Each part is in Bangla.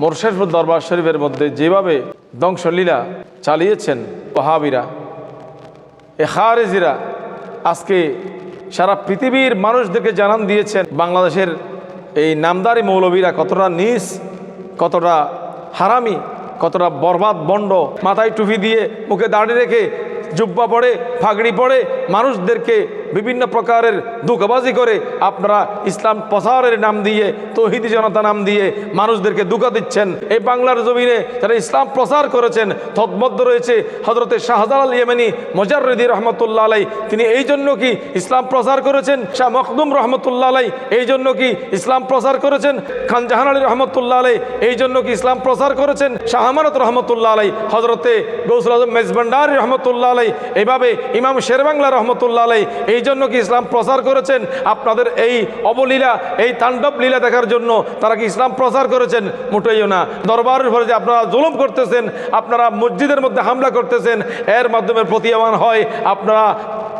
মোরশেদপুর দরবার শরীফের মধ্যে যেভাবে ধ্বংসলীলা চালিয়েছেন ওহাবিরা, এ খারেজিরা, আজকে সারা পৃথিবীর মানুষদেরকে জানান দিয়েছেন, বাংলাদেশের এই নামদারি মৌলবীরা কতটা নিস, কতটা হারামি, কতটা বরবাদ বন্ড, মাথায় টুপি দিয়ে মুখে দাঁড়িয়ে রেখে জুব্বা পড়ে ফাগড়ি পড়ে মানুষদেরকে বিভিন্ন প্রকারের দুঃখবাজি করে আপনারা ইসলাম প্রসারের নাম দিয়ে, তহিদি জনতা নাম দিয়ে মানুষদেরকে দুঃখ দিচ্ছেন। এই বাংলার জমিনে যারা ইসলাম প্রসার করেছেন, তৎমধ্য রয়েছে হজরতে শাহজালাল ইয়েমেনি মজারুদ্দি রহমতুল্লাহ আলাই তিনি এই জন্য কি ইসলাম প্রসার করেছেন? শাহ মখদুম রহমতুল্লাহ আলাই এই জন্য কি ইসলাম প্রসার করেছেন? খান জাহান আলী রহমতুল্লাহ আলাই এই জন্য কি ইসলাম প্রসার করেছেন? শাহ আমানত রহমতুল্লাহ আলাই হজরতে গৌসুল আজম মেজবান্ডারি রহমতুল্লাহ আলাই এইভাবে ইমাম শেরবাংলা রহমতুল্লাহ আলাই এই জন্য কি ইসলাম প্রচার করেছেন? আপনাদের এই অবলীলা, এই তাণ্ডব লীলা দেখার জন্য তারা কি ইসলাম প্রচার করেছেন? মোটেইও না। দরবারের ফলে যে আপনারা জুলুম করতেছেন, আপনারা মসজিদের মধ্যে হামলা করতেছেন, এর মাধ্যমে প্রতীয়মান হয় আপনারা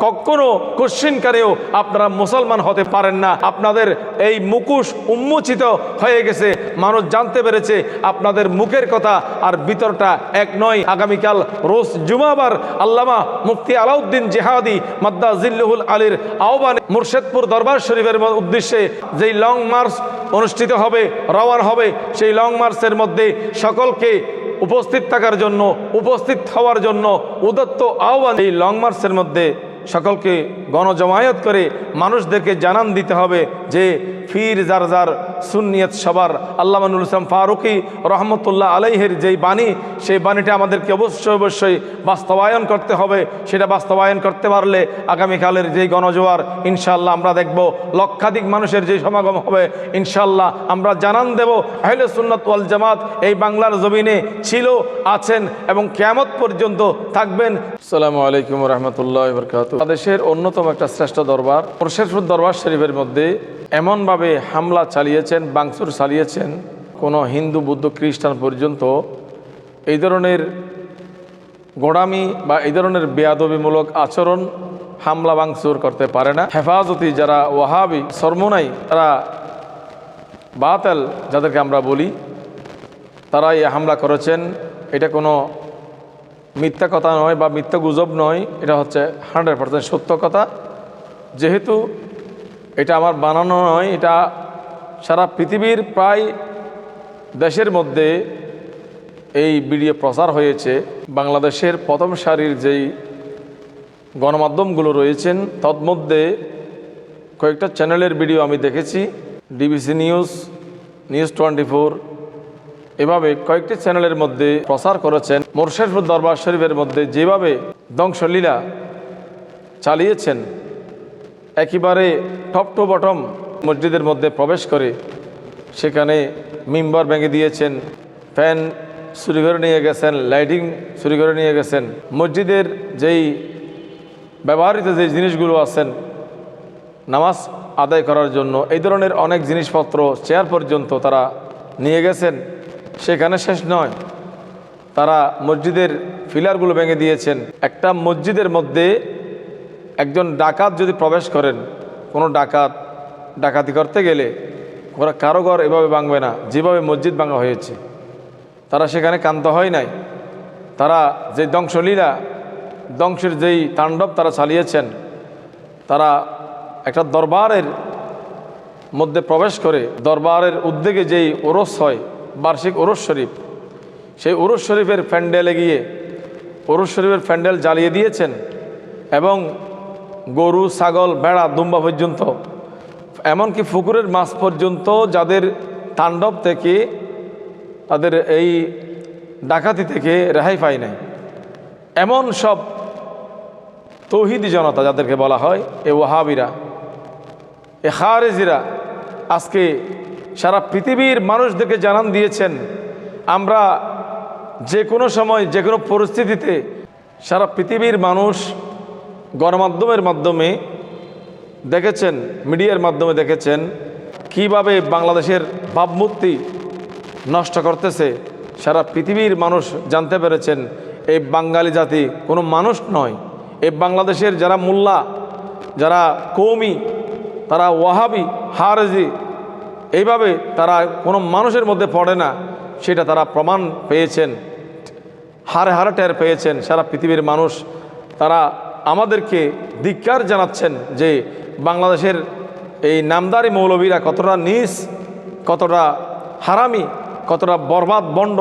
কখনো কোশ্চিনকারেও আপনারা মুসলমান হতে পারেন না। আপনাদের এই মুকুশ উন্মোচিত হয়ে গেছে। মানুষ জানতে পেরেছে আপনাদের মুখের কথা আর ভিতরটা এক নয়। আগামীকাল রোজ জুমাবার আল্লামা মুফতি আলাউদ্দিন জেহাদি মাদ্দা জিল্লুহুল আলীর আহ্বানে মুর্শেদপুর দরবার শরীফের উদ্দেশ্যে যেই লং মার্চ অনুষ্ঠিত হবে রওয়ান হবে, সেই লং মার্চের মধ্যে সকলকে উপস্থিত থাকার জন্য, উপস্থিত হওয়ার জন্য উদত্ত আহ্বান। এই লং মার্চের মধ্যে সকলকে গণজমায়েত করে মানুষদেরকে জানান দিতে হবে যে ফির যার যার সুন্নিয়ত সবার আল্লামানুল ইসলাম ফারুকি রহমতুল্লাহ আলাইহের যেই বাণী, সেই বাণীটা আমাদেরকে অবশ্যই অবশ্যই বাস্তবায়ন করতে হবে। সেটা বাস্তবায়ন করতে পারলে আগামীকালের যেই গণজোয়ার ইনশাল্লাহ আমরা দেখব লক্ষাধিক মানুষের যে সমাগম হবে ইনশাল্লাহ আমরা জানান দেব। আহলে সুন্নত ওয়াল জামাত এই বাংলার জমিনে ছিল, আছেন এবং কেয়ামত পর্যন্ত থাকবেন। আসসালামু আলাইকুম রহমতুল্লাহ বরকাত বাংলাদেশের অন্যতম একটা শ্রেষ্ঠ দরবার মুর্শেদপুর দরবার শরীফের মধ্যে এমনভাবে হামলা চালিয়েছেন, বাংসুর চালিয়েছেন, কোনো হিন্দু, বুদ্ধ, খ্রিস্টান পর্যন্ত এই ধরনের গোড়ামি বা এই ধরনের বেয়াদবিমূলক আচরণ হামলা, বাংসুর করতে পারে না। হেফাজতি যারা ওয়াহাবি, সরমোনাই, তারা বাতেল, যাদেরকে আমরা বলি তারা এই হামলা করেছেন। এটা কোনো মিথ্যা কথা নয় বা মিথ্যা গুজব নয়, এটা হচ্ছে হান্ড্রেড পার্সেন্ট সত্য কথা। যেহেতু এটা আমার বানানো নয়, এটা সারা পৃথিবীর প্রায় দেশের মধ্যে এই ভিডিও প্রচার হয়েছে। বাংলাদেশের প্রথম সারির যেই গণমাধ্যমগুলো রয়েছেন, তন্মধ্যে কয়েকটা চ্যানেলের ভিডিও আমি দেখেছি। ডিবিসি নিউজ নিউজ টোয়েন্টি এভাবে কয়েকটি চ্যানেলের মধ্যে প্রচার করেছেন মোরশেদপুর দরবার শরীফের মধ্যে যেভাবে ধ্বংসলীলা চালিয়েছেন, একেবারে টপ টু বটম মসজিদের মধ্যে প্রবেশ করে সেখানে মিম্বার ভেঙে দিয়েছেন, ফ্যান চুরি করে নিয়ে গেছেন, লাইটিং চুরি করে নিয়ে গেছেন, মসজিদের যেই ব্যবহৃত যে জিনিসগুলো আছেন নামাজ আদায় করার জন্য, এই ধরনের অনেক জিনিসপত্র চেয়ার পর্যন্ত তারা নিয়ে গেছেন। সেখানে শেষ নয়। তারা মসজিদের ফিলারগুলো ভেঙে দিয়েছেন। একটা মসজিদের মধ্যে একজন ডাকাত যদি প্রবেশ করেন, কোনো ডাকাত, ডাকাতি করতে গেলে ওরা কারও ঘর এভাবে ভাঙবে না, যেভাবে মসজিদ ভাঙা হয়েছে। তারা সেখানে কান্ত হয় নাই। তারা যে ধ্বংসলীলা, ধ্বংসের যেই তাণ্ডব তারা চালিয়েছেন, তারা একটা দরবারের মধ্যে প্রবেশ করে, দরবারের উদ্যোগে যেই ওরস হয় বার্ষিক ওরস শরীফ। সেই ওরস শরীফের প্যান্ডেলে গিয়ে ওরস শরীফের প্যান্ডেল জ্বালিয়ে দিয়েছেন এবং গরু, ছাগল, ভেড়া, দুম্বা পর্যন্ত, এমনকি পুকুরের মাছ পর্যন্ত যাদের তাণ্ডব থেকে, তাদের এই ডাকাতি থেকে রেহাই পায় নাই। এমন সব তৌহিদি জনতা যাদেরকে বলা হয়, এ ওয়াহাবিরা এ খারেজিরা, আজকে সারা পৃথিবীর মানুষদেরকে জানান দিয়েছেন, আমরা যে কোনো সময়, যে কোনো পরিস্থিতিতে সারা পৃথিবীর মানুষ গণমাধ্যমের মাধ্যমে দেখেছেন, মিডিয়ার মাধ্যমে দেখেছেন কীভাবে বাংলাদেশের ভাবমূর্তি নষ্ট করতেছে। সারা পৃথিবীর মানুষ জানতে পেরেছেন, এই বাঙালি জাতি কোনো মানুষ নয়। এই বাংলাদেশের যারা মোল্লা, যারা কৌমি তারা ওয়াহাবি, হারজি এইভাবে তারা কোনো মানুষের মধ্যে পড়ে না, সেটা তারা প্রমাণ পেয়েছেন, হারে হারে টের পেয়েছেন, সারা পৃথিবীর মানুষ। তারা আমাদেরকে ধিক্কার জানাচ্ছেন যে বাংলাদেশের এই নামদারি মৌলবীরা কতটা নিস, কতটা হারামি, কতটা বরবাদ বন্ড,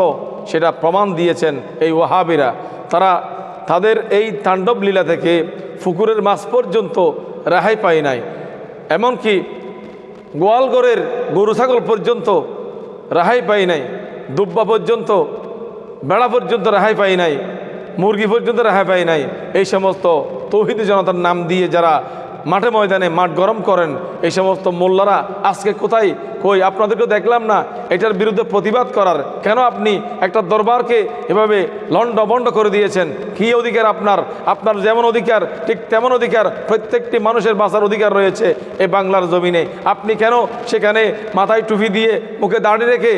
সেটা প্রমাণ দিয়েছেন এই ওয়াহাবিরা। তারা তাদের এই তাণ্ডব লীলা থেকে ফুকুরের মাছ পর্যন্ত রেহাই পায় নাই। এমনকি গোয়ালগড়ের গরু ছাগল পর্যন্ত রেহাই পাই নাই, দুব্বা পর্যন্ত, বেড়া পর্যন্ত রেহাই পাই নাই, মুরগি পর্যন্ত রেহাই পাই নাই, এই সমস্ত তৌহিদ জনতার নাম দিয়ে যারা মাঠে ময়দানে মাঠ গরম করেন। এই সমস্ত মোল্লারা আজকে কোথায়? কই? আপনাদেরকে দেখলাম না। এটার বিরুদ্ধে প্রতিবাদ করার। কেন আপনি একটা দরবারকে এভাবে লন্ড বন্ড করে দিয়েছেন? কী অধিকার আপনার? আপনার যেমন অধিকার, ঠিক তেমন অধিকার প্রত্যেকটি মানুষের বাঁচার অধিকার রয়েছে এই বাংলার জমিনে। আপনি কেন সেখানে মাথায় টুপি দিয়ে মুখে দাঁড়িয়ে রেখে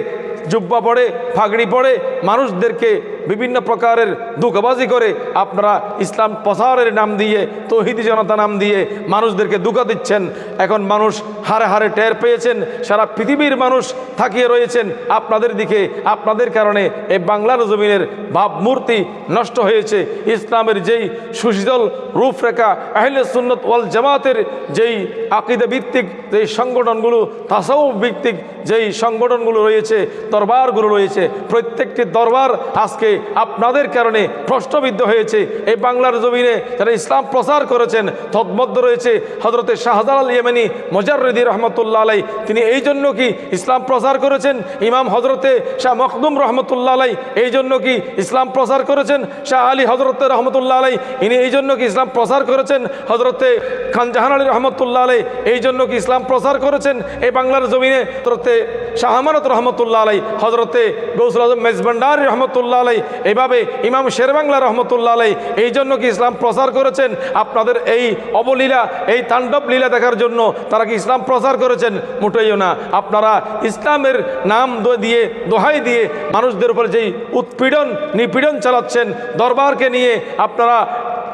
জুব্বা পড়ে ফাগড়ি পড়ে মানুষদেরকে বিভিন্ন প্রকারের দুঃখবাজি করে আপনারা ইসলাম প্রসারের নাম দিয়ে, তহিদি জনতা নাম দিয়ে মানুষদেরকে দুঃখ দিচ্ছেন। এখন মানুষ হারে হারে টের পেয়েছেন, সারা পৃথিবীর মানুষ থাকিয়ে রয়েছেন আপনাদের দিকে। আপনাদের কারণে এই বাংলার জমিনের ভাবমূর্তি নষ্ট হয়েছে। ইসলামের যেই সুশীতল রূপরেখা, আহলে সুন্নত ওয়াল জামাতের যেই আকিদা ভিত্তিক যেই সংগঠনগুলো তাসাউ ভিত্তিক যেই সংগঠনগুলো রয়েছে, দরবারগুলো রয়েছে, প্রত্যেকটি দরবার আজকে আপনাদের কারণে প্রশ্নবিদ্ধ হয়েছে। এই বাংলার জমিনে যারা ইসলাম প্রচার করেছেন তৎমধ্য রয়েছে হজরতে শাহজালাল ইয়েমেনি মোজাররদি রহমতুল্লাহ আলাই তিনি এই জন্য কি ইসলাম প্রচার করেছেন? ইমাম হজরতে শাহ মখদুম রহমতুল্লাহ আলাই এই জন্য কি ইসলাম প্রচার করেছেন? শাহ আলী হজরতে রহমতুল্লা আলাই ইনি এই জন্য কি ইসলাম প্রচার করেছেন? হজরতে খান জাহান আলী রহমতুল্লাহ আলাই এই জন্য কি ইসলাম প্রচার করেছেন? এই বাংলার জমিনে হজরতে শাহ আমানত রহমতুল্লাহ আলাই হজরতে গৌসুল আজম মেজবান্ডার রহমতুল্লাহ আলাই এইভাবে ইমাম শেরবাংলা রহমতুল্লাহ আলাই এই জন্য কি ইসলাম প্রচার করেছেন? আপনাদের এই অবলীলা, এই তাণ্ডব লীলা দেখার জন্য তারা কি ইসলাম প্রচার করেছেন? মোটেইও না। আপনারা ইসলামের নাম দিয়ে, দোহাই দিয়ে মানুষদের উপর যেই উৎপীড়ন, নিপীড়ন চালাচ্ছেন, দরবারকে নিয়ে আপনারা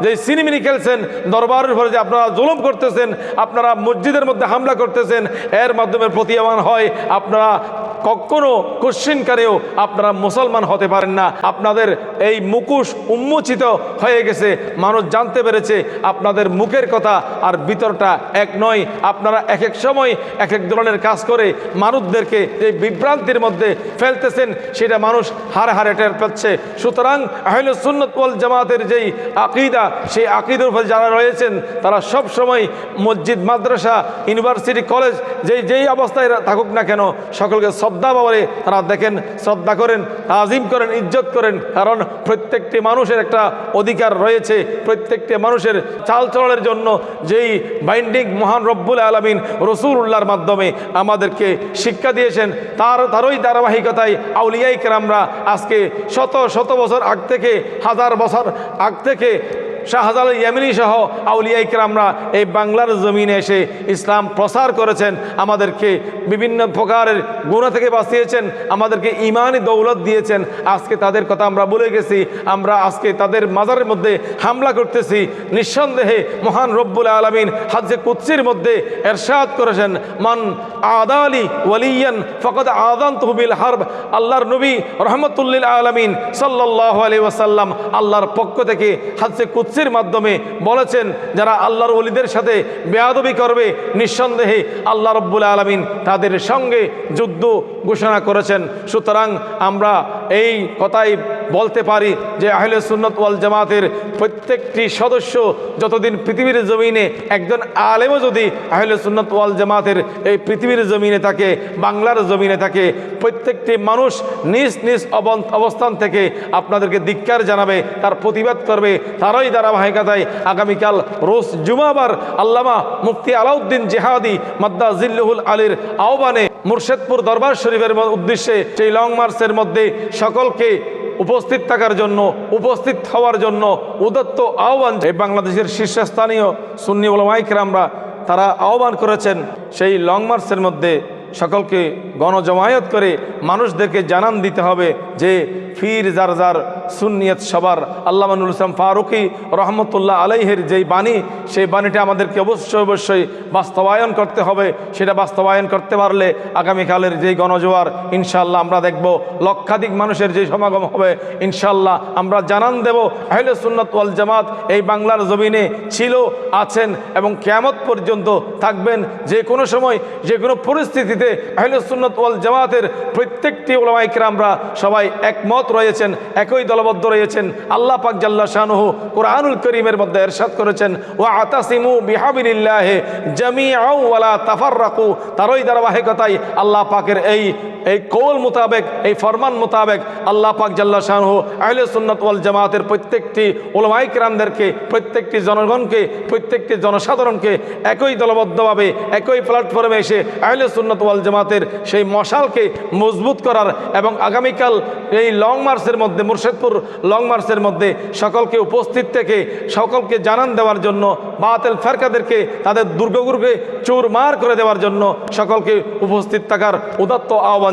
যে সিনেমিনি খেলছেন, দরবারের উপরে যে আপনারা জুলুম করতেছেন, আপনারা মসজিদের মধ্যে হামলা করতেছেন, এর মাধ্যমে প্রতীয়মান হয়। আপনারা কখনো কোশ্চিনকারেও আপনারা মুসলমান হতে পারেন না। আপনাদের এই মুকুশ উন্মোচিত হয়ে গেছে। মানুষ জানতে পেরেছে আপনাদের মুখের কথা আর ভিতরটা এক নয়। আপনারা এক এক সময় এক এক ধরনের কাজ করে মানুষদেরকে এই বিভ্রান্তির মধ্যে ফেলতেছেন, সেটা মানুষ হারে হারে টের পাচ্ছে। সুতরাং আহলে সুন্নত ওয়াল জামাতের যেই আকিদা, সেই আকিদের উপর যারা রয়েছেন, তারা সব সময় মসজিদ, মাদ্রাসা, ইউনিভার্সিটি, কলেজ, যেই যেই অবস্থায় থাকুক না কেন, সকলকে শ্রদ্ধা বাবারে তারা দেখেন, শ্রদ্ধা করেন, তাজিম করেন, ইজ্জত করেন। কারণ প্রত্যেকটি মানুষের একটা অধিকার রয়েছে। প্রত্যেকটি মানুষের চালচলনের জন্য যেই বাইন্ডিং মহান রব্বুল আলমিন রসুল্লাহর মাধ্যমে আমাদেরকে শিক্ষা দিয়েছেন, তার, তারই ধারাবাহিকতায় আউলিয়াই কেরামরা আজকে শত শত বছর আগ থেকে, হাজার বছর আগ থেকে শাহজাল ইয়ামিনী সহ আউলিয়াই কেরামরা এই বাংলার জমিনে এসে ইসলাম প্রসার করেছেন, আমাদেরকে বিভিন্ন প্রকারের গুণা থেকে বাঁচিয়েছেন, আমাদেরকে ইমানই দৌলত দিয়েছেন। আজকে তাদের কথা আমরা বলে গেছি, আমরা আজকে তাদের মাজারের মধ্যে হামলা করতেছি। নিঃসন্দেহে মহান রব্বুল আলমিন হাজে কুৎসির মধ্যে এরশাদ করেছেন, মান আদালি ওয়ালিয়ান ফকদ আদান তহবিল হারব। আল্লাহর নবী রহমতুল্লিল আলমিন সাল্লাহ আলি ওয়াসাল্লাম আল্লাহর পক্ষ থেকে হাজে কুৎসির মাধ্যমে বলেছেন, যারা আল্লাহর অলিদের সাথে বেয়াদবি করবে, নিঃসন্দেহে আল্লাহ রব্বুল আলমিন তাদের সঙ্গে যুদ্ধ ঘোষণা করেছেন। সুতরাং আমরা এই কথাই বলতে পারি যে আহলে সুন্নত ওয়াল জামাতের প্রত্যেকটি সদস্য যতদিন পৃথিবীর জমিনে একজন আলেমও যদি আহলে সুন্নত ওয়াল জামাতের এই পৃথিবীর জমিনে থাকে, বাংলার জমিনে থাকে, প্রত্যেকটি মানুষ নিজ নিজ অবস্থান থেকে আপনাদেরকে ধিক্কার জানাবে, তার প্রতিবাদ করবে, তারই ধারাবাহিকতায় আগামীকাল রোজ জুমাবার আল্লামা মুফতি আলাউদ্দিন জেহাদি মাদ্দা জিল্লুহুল আলীর আহ্বানে মুর্শেদপুর দরবার শরীফের উদ্দেশ্যে সেই লং মার্চের মধ্যে সকলকে উপস্থিত থাকার জন্য, উপস্থিত হওয়ার জন্য উদত্ত আহ্বান এই বাংলাদেশের শীর্ষস্থানীয় সুন্নি ওলামাইকরামরা তারা আহ্বান করেছেন সেই লং মার্চের মধ্যে সকলকে গণজমায়েত করে মানুষদেরকে জানান দিতে হবে যে ফির যার যার সুন্নিয়ত সবার আল্লামানুল ইসলাম ফারুকি রহমতুল্লাহ আলাইহের যেই বাণী, সেই বাণীটা আমাদেরকে অবশ্যই অবশ্যই বাস্তবায়ন করতে হবে। সেটা বাস্তবায়ন করতে পারলে আগামীকালের যেই গণজোয়ার ইনশাল্লাহ আমরা দেখব লক্ষাধিক মানুষের যে সমাগম হবে ইনশাল্লাহ আমরা জানান দেব। আহলে সুন্নত ওয়াল জামাত এই বাংলার জমিনে ছিল, আছেন এবং কেয়ামত পর্যন্ত থাকবেন। যে কোনো সময়, যে কোনো পরিস্থিতিতে আহলে সুন্নত ওয়াল জামাতের প্রত্যেকটি ওলামাইকরা আমরা সবাই একমত। রয়েছেন, একই দলবদ্ধ রয়েছেন। আল্লাহ পাক জাল্লা শাহনুহু কোরআনুল করিমের মধ্যে এরশাদ করেছেন ও আতাসিমু বিহাবিল্লাহে জামিয়াওওয়ালা তাফার রাকু তারই ধারাবাহিকতায় আল্লাহ পাকের এই এই কৌল মোতাবেক, এই ফরমান মোতাবেক আল্লাহ পাক জাল্লা শাহনুহু আহলে সুন্নত ওয়াল জামাতের প্রত্যেকটি ওলামাইকরামদেরকে প্রত্যেকটি জনগণকে, প্রত্যেকটি জনসাধারণকে একই দলবদ্ধভাবে, একই প্ল্যাটফর্মে এসে আহলে সুন্নত ওয়াল জামাতের সেই মশালকে মজবুত করার এবং আগামীকাল এই লং মার্চের মধ্যে, মুর্শেদপুর লং মার্চের মধ্যে সকলকে উপস্থিত থেকে সকলকে জানান দেওয়ার জন্য, বাতেল ফেরকাদেরকে তাদের দুর্গগুরুকে চুরমার করে দেওয়ার জন্য সকলকে উপস্থিত থাকার উদাত্ত আহ্বান